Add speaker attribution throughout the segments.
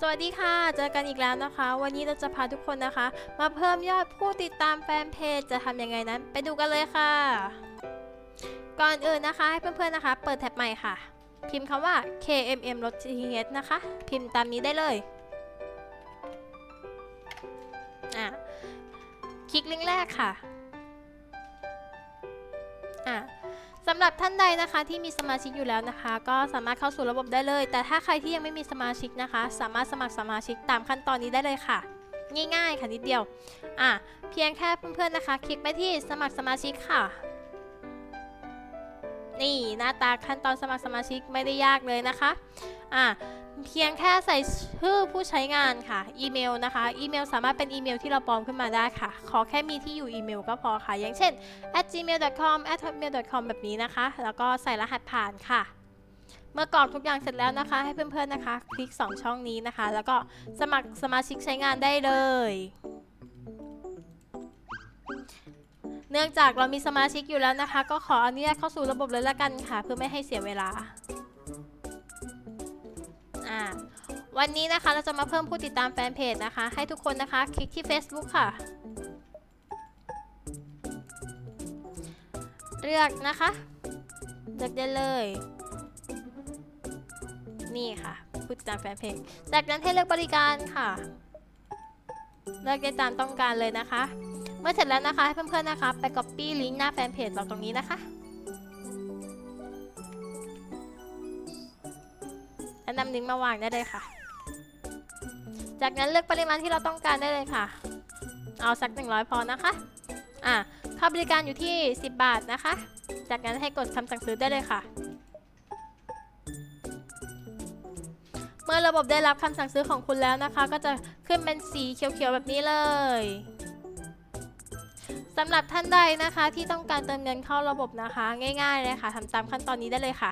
Speaker 1: สวัสดีค่ะ เจอกันอีกแล้วนะคะ วันนี้เราจะพาทุกคนนะคะ มาเพิ่มยอดผู้ติดตามแฟนเพจจะทำยังไงนั้น ไปดูกันเลยค่ะ ก่อนอื่นนะคะให้เพื่อนๆนะคะ เปิดแท็บใหม่ค่ะ พิมพ์คำว่า KMM รถ TH นะคะ พิมพ์ตามนี้ได้เลยอะคลิกลิงก์แรกค่ะอะ สำหรับท่านใดนะคะที่มีสมาชิกอยู่แล้วนะคะ ก็สามารถเข้าสู่ระบบได้เลย แต่ถ้าใครที่ยังไม่มีสมาชิกนะคะ สามารถสมัครสมาชิกตามขั้นตอนนี้ได้เลยค่ะ ง่ายๆค่ะนิดเดียวอะเพียงแค่เพื่อนๆนะคะ คลิกไปที่สมัครสมาชิกค่ะ นี่หน้าตาขั้นตอนสมัครสมาชิกไม่ได้ยากเลยนะคะอะเพียงแค่ใส่ชื่อผู้ใช้งานค่ะ อีเมลนะคะ อีเมลสามารถเป็นอีเมลที่เราปลอมขึ้นมาได้ค่ะ ขอแค่มีที่อยู่อีเมลก็พอค่ะ อย่างเช่น at gmail.com at hotmail.com แบบนี้นะคะ แล้วก็ใส่รหัสผ่านค่ะ เมื่อกรอกทุกอย่างเสร็จแล้วนะคะ ให้เพื่อนๆนะคะ คลิก 2 ช่องนี้นะคะ แล้วก็สมัครสมาชิกใช้งานได้เลย เนื่องจากเรามีสมาชิกอยู่แล้วนะคะ ก็ขออนุญาตเข้าสู่ระบบเลยละกันค่ะ เพื่อไม่ให้เสียเวลาอ่าวันนี้นะคะเราจะมาเพิ่มผู้ติดตามแฟนเพจนะคะ ให้ทุกคนนะคะ คลิกที่ Facebook ค่ะ เลือกนะคะเลือกได้เลย นี่ค่ะผู้ติดตามแฟนเพจจากนั้นให้เลือกบริการค่ะ เลือกได้ตามต้องการเลยนะคะ มื่อเสร็จแล้วนะคะให้เพื่อนๆนะคะ ไป copy ลิงก์หน้าแฟนเพจเราตรงนี้นะคะแล้วนำลิงก์มาวางได้เลยค่ะ จากนั้นเลือกปริมาณที่เราต้องการได้เลยค่ะ เอาสัก 100 พอนะคะ อะค่าบริการอยู่ที่ 10 บาทนะคะ จากนั้นให้กดคำสั่งซื้อได้เลยค่ะ เมื่อระบบได้รับคำสั่งซื้อของคุณแล้วนะคะ ก็จะขึ้นเป็นสีเขียวๆแบบนี้เลย สำหรับท่านใดนะคะที่ต้องการเติมเงินเข้าระบบนะคะ ง่ายๆเลยค่ะทำตามขั้นตอนนี้ได้เลยค่ะ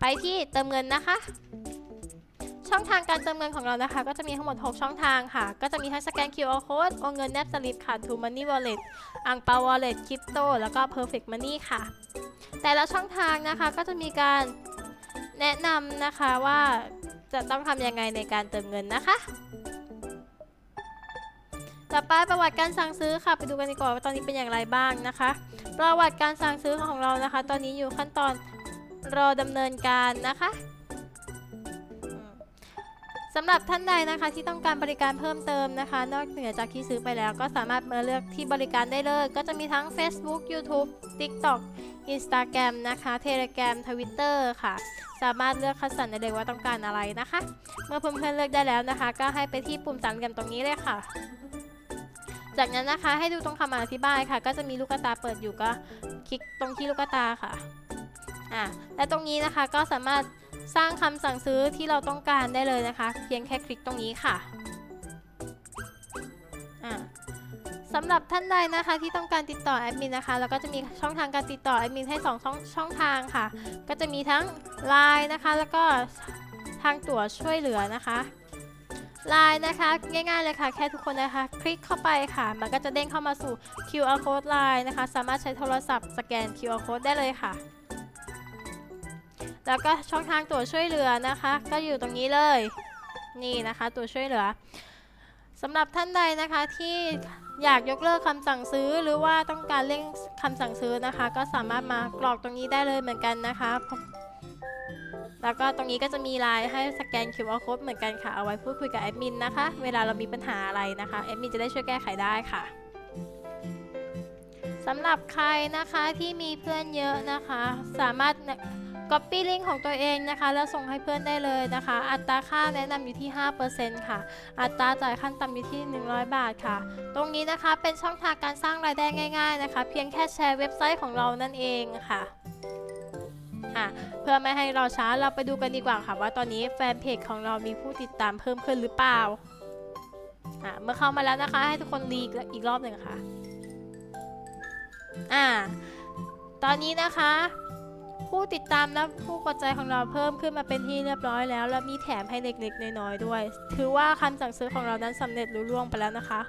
Speaker 1: ไปที่เติมเงินนะคะ ช่องทางการเติมเงินของเรานะคะ ก็จะมีทั้งหมด 6 ช่องทางค่ะ ก็จะมีทั้งสแกน QR code โอนเงินแนบสลิปค่ะ To Money Wallet อังเปา Wallet Crypto แล้วก็ Perfect Money ค่ะ แต่ละช่องทางนะคะก็จะมีการแนะนำนะคะว่าจะต้องทำยังไงในการเติมเงินนะคะ ต่อไปประวัติการสั่งซื้อค่ะไปดูกันดีกว่าว่าตอนนี้เป็นอย่างไรบ้างนะคะ ประวัติการสั่งซื้อของเรานะคะ ตอนนี้อยู่ขั้นตอนรอดำเนินการนะคะสำหรับท่านใดนะคะที่ต้องการบริการเพิ่มเติมนะคะ นอกเหนือจากที่ซื้อไปแล้ว ก็สามารถมาเลือกที่บริการได้เลย ก็จะมีทั้ง Facebook YouTube TikTok Instagram นะคะ Telegram Twitter ค่ะ สามารถเลือกคัดสรรได้เลยว่าต้องการอะไรนะคะ เมื่อเพื่อนๆเลือกได้แล้วนะคะ ก็ให้ไปที่ปุ่มสามเหลี่ยมตรงนี้เลยค่ะ จากนั้นนะคะให้ดูตรงคำอธิบายค่ะ ก็จะมีลูกตาเปิดอยู่ก็คลิกตรงที่ลูกตาค่ะอะและตรงนี้นะคะก็สามารถสร้างคำสั่งซื้อที่เราต้องการได้เลยนะคะ เพียงแค่คลิกตรงนี้ค่ะอะสำหรับท่านใดนะคะที่ต้องการติดต่อแอดมินนะคะแล้วก็จะมีช่องทางการติดต่อแอดมินให้สองช่องช่องทางค่ะ ก็จะมีทั้ง Line นะคะ แล้วก็ทางตั๋วช่วยเหลือนะคะ Line นะคะ ง่ายๆเลยค่ะ แค่ทุกคนนะคะ คลิกเข้าไปค่ะ มันก็จะเด้งเข้ามาสู่ QR code Line นะคะ สามารถใช้โทรศัพท์สแกน QR code ได้เลยค่ะ แล้วก็ช่องทางตัวช่วยเหลือนะคะ ก็อยู่ตรงนี้เลย นี่นะคะ ตัวช่วยเหลือสำหรับท่านใดนะคะที่อยากยกเลิกคำสั่งซื้อหรือว่าต้องการเร่งคำสั่งซื้อนะคะ ก็สามารถมากรอกตรงนี้ได้เลยเหมือนกันนะคะ แล้วก็ตรงนี้ก็จะมีไลน์ให้สแกน QR code เหมือนกันค่ะ เอาไว้พูดคุยกับแอดมินนะคะ เวลาเรามีปัญหาอะไรนะคะ แอดมินจะได้ช่วยแก้ไขได้ค่ะสำหรับใครนะคะที่มีเพื่อนเยอะนะคะ สามารถ Copy ลิงก์ของตัวเองนะคะ แล้วส่งให้เพื่อนได้เลยนะคะ อัตราค่าแนะนำอยู่ที่ 5%ค่ะ อัตราจ่ายขั้นต่ำอยู่ที่ 100 บาทค่ะ ตรงนี้นะคะเป็นช่องทางการสร้างรายได้ง่าย ๆนะคะ เพียงแค่แชร์เว็บไซต์ของเรานั่นเองค่ะ อะเพื่อไม่ให้เราช้าเราไปดูกันดีกว่าค่ะ ว่าตอนนี้แฟนเพจของเรามีผู้ติดตามเพิ่มขึ้นหรือเปล่าอะเมื่อเข้ามาแล้วนะคะ ให้ทุกคนรีอีกรอบหนึ่งค่ะอ่าตอนนี้นะคะ ผู้ติดตามและผู้กดใจของเราเพิ่มขึ้นมาเป็นที่เรียบร้อยแล้ว และมีแถมให้เล็กๆน้อยๆด้วย ถือว่าคำสั่งซื้อของเรานั้นสำเร็จลุล่วงไปแล้วนะคะ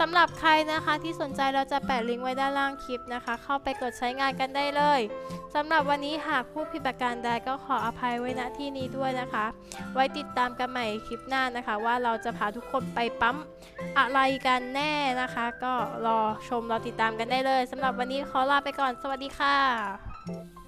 Speaker 1: สำหรับใครนะคะที่สนใจเราจะแปะลิงก์ไว้ด้านล่างคลิปนะคะ เข้าไปกดใช้งานกันได้เลยสำหรับวันนี้หากผู้ผิดประการใดก็ขออภัยไว้ณที่นี้ด้วยนะคะ ไว้ติดตามกันใหม่คลิปหน้านะคะ ว่าเราจะพาทุกคนไปปั๊มอะไรกันแน่นะคะ ก็รอชมรอติดตามกันได้เลยสำหรับวันนี้ขอลาไปก่อน สวัสดีค่ะ